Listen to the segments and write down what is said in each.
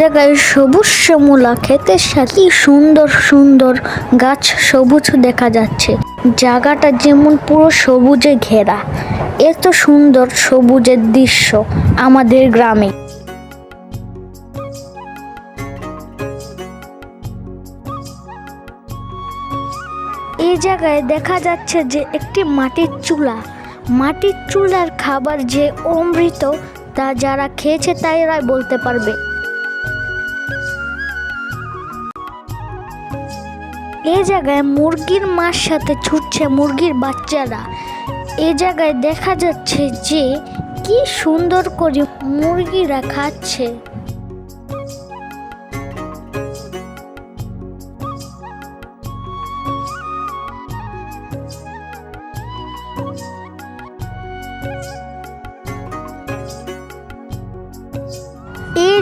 জায়গায় সবুজ শ্যামলা, ক্ষেতের সাথে সুন্দর সুন্দর গাছ সবুজ দেখা যাচ্ছে। জায়গাটা যেমন পুরো সবুজে ঘেরা, এত সুন্দর সবুজের দৃশ্য আমাদের গ্রামে। এই জায়গায় দেখা যাচ্ছে যে একটি মাটির চুলা। মাটির চুলার খাবার যে অমৃত তা যারা খেয়েছে তাইরাই বলতে পারবে। এ জায়গায় মুরগির মার সাথে ছুটছে মুরগির বাচ্চারা। এ জায়গায় দেখা যাচ্ছে যে, কি সুন্দর করে মুরগিরা খাচ্ছে।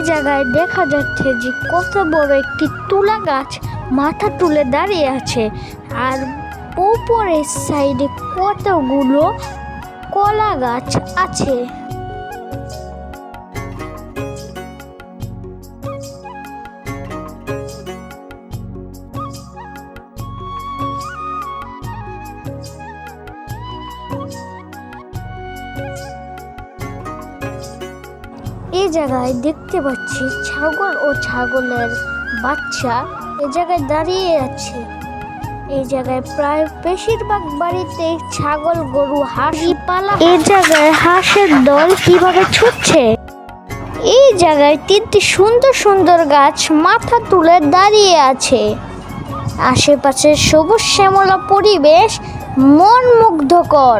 জায়গায় দেখা যাচ্ছে যে কত বড় একটি তুলা গাছ মাথা তুলে দাঁড়িয়ে আছে। আর উপরের সাইডে কতগুলো কলা গাছ আছে। এই জায়গায় দেখতে পাচ্ছি ছাগল ও ছাগলের বাচ্চা এ জায়গায় দাঁড়িয়ে আছে। এই জায়গায় প্রায় বেশিরভাগ বাড়িতে ছাগল গরু হাঁস পালা এই জায়গায় হাঁসের দল কীভাবে ছুটছে? এই জায়গায় তিনটি সুন্দর সুন্দর গাছ মাথা তুলে দাঁড়িয়ে আছে। আশেপাশে সবুজ শ্যামলা পরিবেশ মন মুগ্ধকর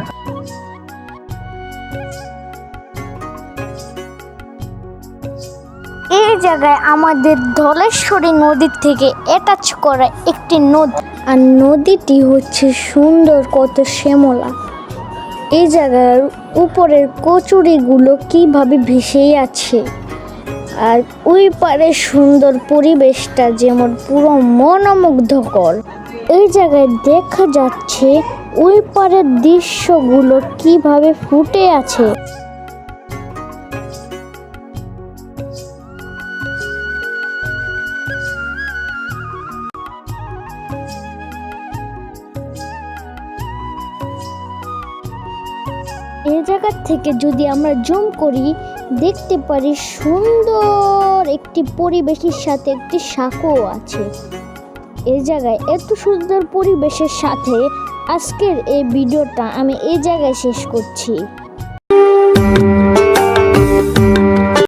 জায়গায় আমাদের ধলেশ্বরী নদীর থেকে অ্যাটাচ করা একটি নদী। আর নদীটি হচ্ছে সুন্দর কত শ্যামলা। এই জায়গার উপরের কচুরিগুলো কীভাবে ভেসেই আছে? আর ওই পারে সুন্দর পরিবেশটা যেমন পুরো মনোমুগ্ধকর। এই জায়গায় দেখা যাচ্ছে ওই পারের দৃশ্যগুলো কীভাবে ফুটে আছে। এই জায়গার থেকে যদি আমরা জুম করি, দেখতে পারি সুন্দর একটি পরিবেশের সাথে একটি সাঁকো আছে। এই জায়গায় এত সুন্দর পরিবেশের সাথে আজকের এই ভিডিওটা আমি এই জায়গায় শেষ করছি।